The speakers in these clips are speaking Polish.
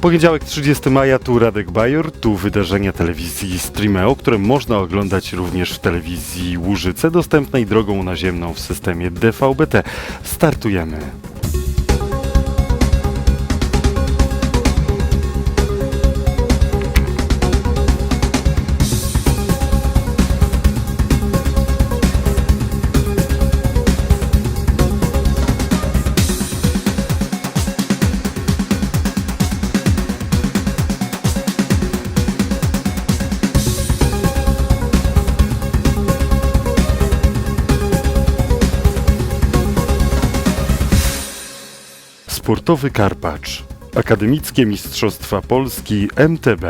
Poniedziałek 30 maja, tu Radek Bajor, tu wydarzenia telewizji Streameo, które można oglądać również w telewizji Łużyce, dostępnej drogą naziemną w systemie DVB-T. Startujemy. Sportowy Karpacz. Akademickie Mistrzostwa Polski MTB.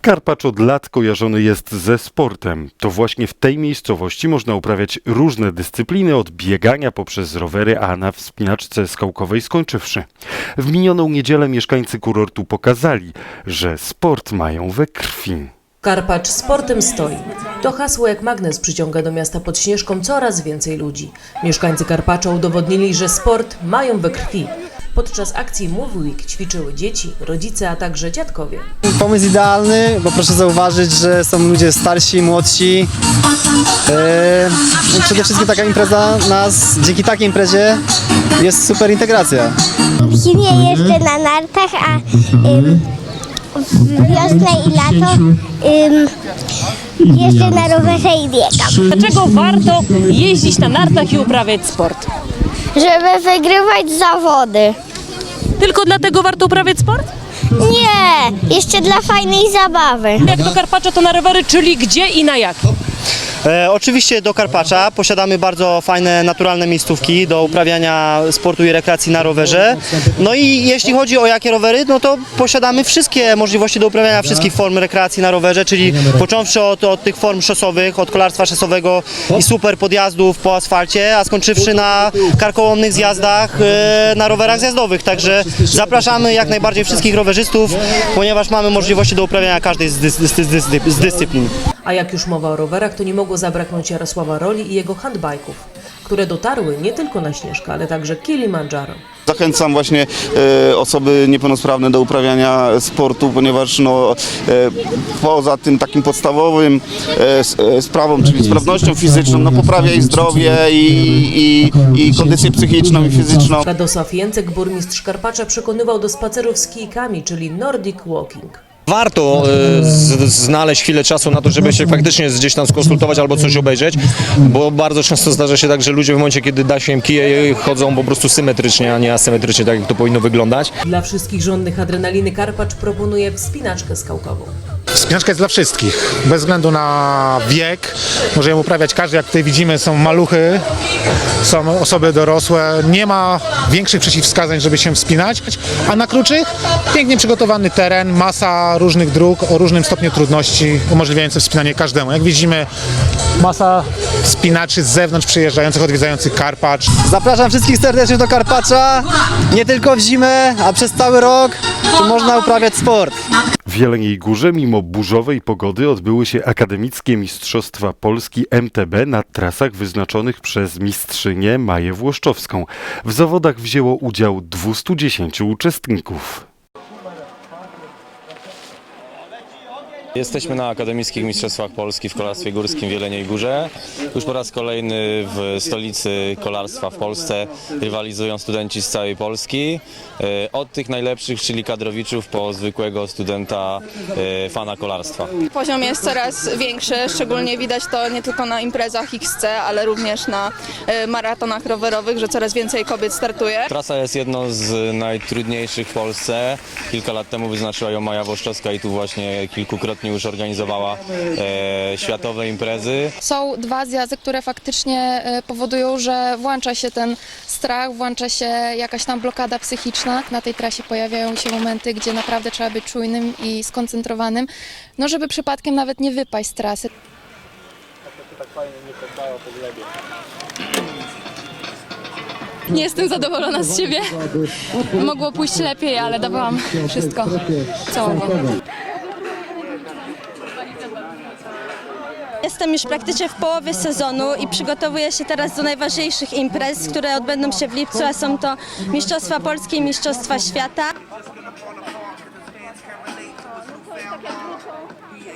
Karpacz od lat kojarzony jest ze sportem. To właśnie w tej miejscowości można uprawiać różne dyscypliny od biegania poprzez rowery, a na wspinaczce skałkowej skończywszy. W minioną niedzielę mieszkańcy kurortu pokazali, że sport mają we krwi. Karpacz sportem stoi. To hasło jak magnes przyciąga do miasta pod Śnieżką coraz więcej ludzi. Mieszkańcy Karpacza udowodnili, że sport mają we krwi. Podczas akcji Move Week ćwiczyły dzieci, rodzice, a także dziadkowie. Pomysł idealny, bo proszę zauważyć, że są ludzie starsi, młodsi. No przede wszystkim taka impreza nas, dzięki takiej imprezie jest super integracja. Zimie jeżdżę na nartach, a wiosnę i lato ym, jeżdżę na rowerze i biegam. Dlaczego warto jeździć na nartach i uprawiać sport? Żeby wygrywać zawody. Tylko dlatego warto uprawiać sport? Nie, jeszcze dla fajnej zabawy. Jak do Karpacza to na rowery, czyli gdzie i na jak? E, oczywiście do Karpacza posiadamy bardzo fajne, naturalne miejscówki do uprawiania sportu i rekreacji na rowerze. No i jeśli chodzi o jakie rowery, no to posiadamy wszystkie możliwości do uprawiania wszystkich form rekreacji na rowerze, czyli począwszy od, od tych form szosowych, od kolarstwa szosowego i super podjazdów po asfalcie, a skończywszy na karkołomnych zjazdach e, na rowerach zjazdowych. Także zapraszamy jak najbardziej wszystkich rowerzystów, ponieważ mamy możliwości do uprawiania każdej z, dys, z, z dyscyplin. A jak już mowa o rowerach, to nie mogło zabraknąć Jarosława Roli i jego handbajków, które dotarły nie tylko na Śnieżkę, ale także Kilimandżaro. Zachęcam właśnie e, osoby niepełnosprawne do uprawiania sportu, ponieważ no, e, poza tym takim podstawowym e, e, sprawą, czyli sprawnością fizyczną, no, poprawia ich zdrowie i, i, i kondycję psychiczną i fizyczną. Radosław Jęcek, burmistrz Karpacza, przekonywał do spacerów z kijkami, czyli Nordic Walking. Warto e, z, znaleźć chwilę czasu na to, żeby się faktycznie gdzieś tam skonsultować albo coś obejrzeć, bo bardzo często zdarza się tak, że ludzie w momencie, kiedy da się im kije, chodzą po prostu symetrycznie, a nie asymetrycznie, tak jak to powinno wyglądać. Dla wszystkich żądnych adrenaliny Karpacz proponuje wspinaczkę skałkową. Wspinaczka jest dla wszystkich, bez względu na wiek. Może ją uprawiać każdy, jak tutaj widzimy, są maluchy, są osoby dorosłe. Nie ma większych przeciwwskazań, żeby się wspinać. A na kruczych pięknie przygotowany teren, masa różnych dróg o różnym stopniu trudności, umożliwiające wspinanie każdemu. Jak widzimy, masa wspinaczy z zewnątrz przyjeżdżających, odwiedzających Karpacz. Zapraszam wszystkich serdecznie do Karpacza, nie tylko w zimę, a przez cały rok, tu można uprawiać sport. Jeleniej Górze mimo burzowej pogody odbyły się akademickie Mistrzostwa Polski MTB na trasach wyznaczonych przez mistrzynię Maję Włoszczowską. W zawodach wzięło udział 210 uczestników. Jesteśmy na Akademickich Mistrzostwach Polski w Kolarstwie Górskim w Jeleniej Górze. Już po raz kolejny w stolicy kolarstwa w Polsce rywalizują studenci z całej Polski. E, Od tych najlepszych, czyli kadrowiczów, po zwykłego studenta, e, fana kolarstwa. Poziom jest coraz większy, szczególnie widać to nie tylko na imprezach XC, ale również na e, maratonach rowerowych, że coraz więcej kobiet startuje. Trasa jest jedną z najtrudniejszych w Polsce. Kilka lat temu wyznaczyła ją Maja Włoszczowska i tu właśnie kilkukrotnie już organizowała e, światowe imprezy. Są dwa zjazdy, które faktycznie e, powodują, że włącza się ten strach, włącza się jakaś tam blokada psychiczna. Na tej trasie pojawiają się momenty, gdzie naprawdę trzeba być czujnym i skoncentrowanym, no żeby przypadkiem nawet nie wypaść z trasy. Nie jestem zadowolona z siebie. Mogło pójść lepiej, ale dawałam wszystko, co Jestem już praktycznie w połowie sezonu i przygotowuję się teraz do najważniejszych imprez, które odbędą się w lipcu, a są to Mistrzostwa Polskie i Mistrzostwa Świata.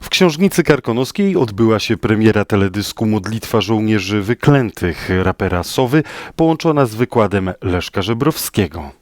W książnicy karkonoskiej odbyła się premiera teledysku Modlitwa żołnierzy wyklętych rapera Sowy, połączona z wykładem Leszka Żebrowskiego.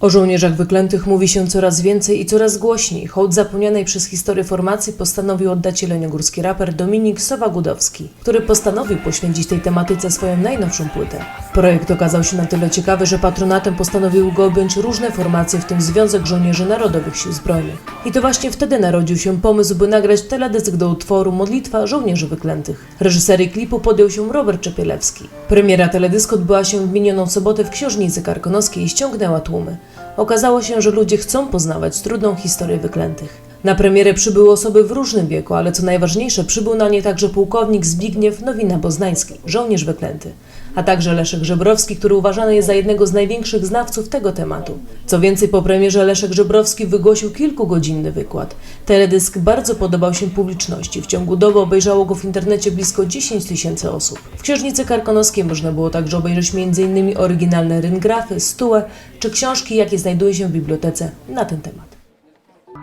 O żołnierzach wyklętych mówi się coraz więcej i coraz głośniej. Hołd zapomnianej przez historię formacji postanowił oddać jeleniogórski raper Dominik Sowa-Gudowski, który postanowił poświęcić tej tematyce swoją najnowszą płytę. Projekt okazał się na tyle ciekawy, że patronatem postanowiły go objąć różne formacje, w tym Związek Żołnierzy Narodowych Sił Zbrojnych. I to właśnie wtedy narodził się pomysł, by nagrać teledysk do utworu Modlitwa Żołnierzy Wyklętych. Reżyserii klipu podjął się Robert Czepielewski. Premiera teledysku odbyła się w minioną sobotę w Książnicy Karkonoskiej i ściągnęła tłumy. Okazało się, że ludzie chcą poznawać trudną historię wyklętych. Na premierę przybyły osoby w różnym wieku, ale co najważniejsze, przybył na nie także pułkownik Zbigniew Nowina-Boznański, żołnierz wyklęty, a także Leszek Żebrowski, który uważany jest za jednego z największych znawców tego tematu. Co więcej, po premierze Leszek Żebrowski wygłosił kilkugodzinny wykład. Teledysk bardzo podobał się publiczności. W ciągu doby obejrzało go w internecie blisko 10 tysięcy osób. W Książnicy Karkonoskiej można było także obejrzeć m.in. oryginalne ryngrafy, stułę czy książki, jakie znajduje się w bibliotece na ten temat.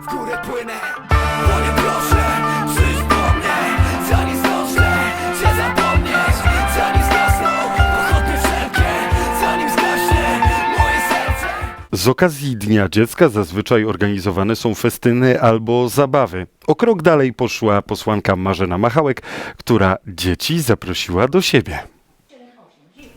w górę płynę Z okazji Dnia Dziecka zazwyczaj organizowane są festyny albo zabawy. O krok dalej poszła posłanka Marzena Machałek, która dzieci zaprosiła do siebie.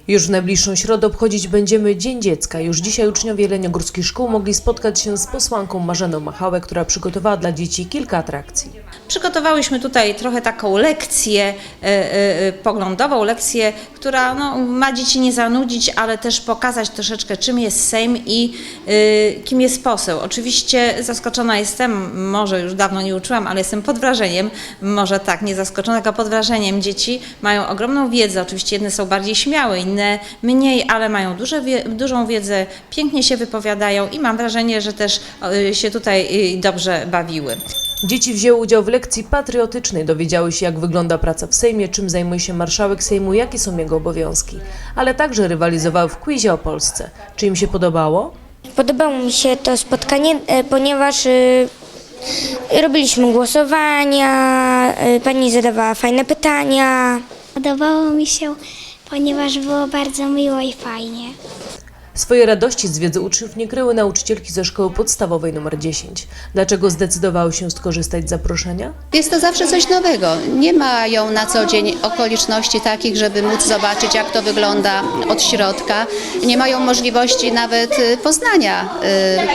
Już w najbliższą środę obchodzić będziemy Dzień Dziecka. Już dzisiaj uczniowie jeleniogórskich szkół mogli spotkać się z posłanką Marzeną Machałek, która przygotowała dla dzieci kilka atrakcji. Przygotowałyśmy tutaj trochę taką lekcję e, e, poglądową, lekcję, która no, ma dzieci nie zanudzić, ale też pokazać troszeczkę czym jest Sejm i e, kim jest poseł. Oczywiście zaskoczona jestem, może już dawno nie uczyłam, ale jestem pod wrażeniem, może tak, nie zaskoczona, tylko pod wrażeniem. Dzieci mają ogromną wiedzę, oczywiście jedne są bardziej śmiałe, inne mniej, ale mają duże, dużą wiedzę, pięknie się wypowiadają i mam wrażenie, że też e, się tutaj e, dobrze bawiły. Dzieci wzięły udział w lekcji patriotycznej, dowiedziały się jak wygląda praca w Sejmie, czym zajmuje się marszałek Sejmu, jakie są jego obowiązki, ale także rywalizowały w quizie o Polsce. Czy im się podobało? Podobało mi się to spotkanie, e, ponieważ robiliśmy głosowania, pani zadawała fajne pytania. Podobało mi się, ponieważ było bardzo miło i fajnie. Swoje radości z wiedzy uczniów nie kryły nauczycielki ze szkoły podstawowej nr 10. Dlaczego zdecydowały się skorzystać z zaproszenia? Jest to zawsze coś nowego. Nie mają na co dzień okoliczności takich, żeby móc zobaczyć, jak to wygląda od środka. Nie mają możliwości nawet y, poznania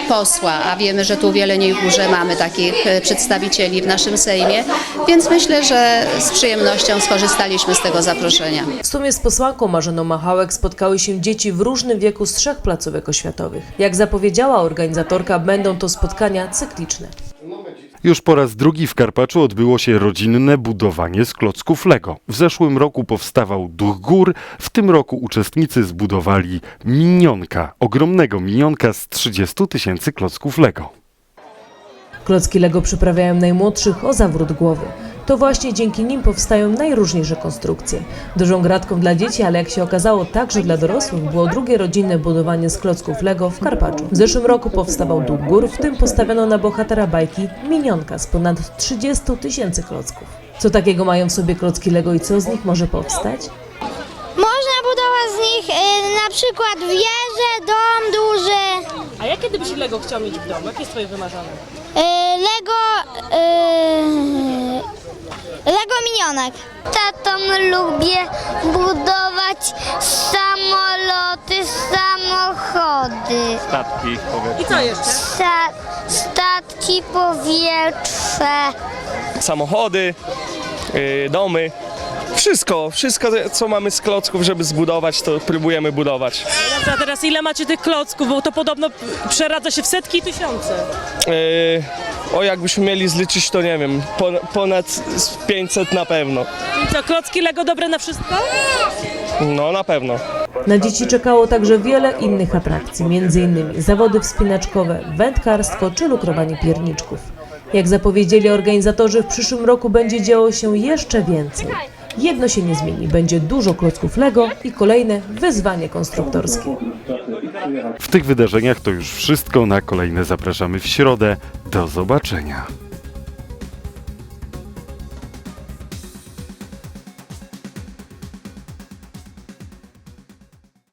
y, posła, a wiemy, że tu w Jeleniej Górze mamy takich y, przedstawicieli w naszym Sejmie, więc myślę, że z przyjemnością skorzystaliśmy z tego zaproszenia. W sumie z posłanką Marzeną Machałek spotkały się dzieci w różnym wieku z trzech placówek oświatowych. Jak zapowiedziała organizatorka, będą to spotkania cykliczne. Już po raz drugi w Karpaczu odbyło się rodzinne budowanie z klocków Lego. W zeszłym roku powstawał Duch Gór, w tym roku uczestnicy zbudowali minionka, ogromnego minionka z 30 tysięcy klocków Lego. Klocki Lego przyprawiają najmłodszych o zawrót głowy. To właśnie dzięki nim powstają najróżniejsze konstrukcje. Dużą gratką dla dzieci, ale jak się okazało także dla dorosłych było drugie rodzinne budowanie z klocków Lego w Karpaczu. W zeszłym roku powstawał Duch Gór, w tym postawiono na bohatera bajki Minionka z ponad 30 tysięcy klocków. Co takiego mają w sobie klocki Lego i co z nich może powstać? Można budować z nich y, na przykład wieżę, dom duży, A jakie byś Lego chciał mieć w domu? Jakie jest twoje wymarzone? y, Lego, y, Lego minionek. Tatą lubię budować samoloty, samochody, Statki, I co jeszcze? sta- statki powietrze. samochody, yy, domy. Wszystko, wszystko co mamy z klocków, żeby zbudować, to próbujemy budować. A teraz ile macie tych klocków? Bo to podobno przeradza się w setki i tysiące. Yy, o, jakbyśmy mieli zliczyć, to nie wiem, pon- ponad z 500 na pewno. Czyli co, klocki Lego dobre na wszystko? No, na pewno. Na dzieci czekało także wiele innych atrakcji, m.in. zawody wspinaczkowe, wędkarstwo czy lukrowanie pierniczków. Jak zapowiedzieli organizatorzy, w przyszłym roku będzie działo się jeszcze więcej. Jedno się nie zmieni, będzie dużo klocków Lego i kolejne wyzwanie konstruktorskie. W tych wydarzeniach to już wszystko. Na kolejne zapraszamy w środę. Do zobaczenia.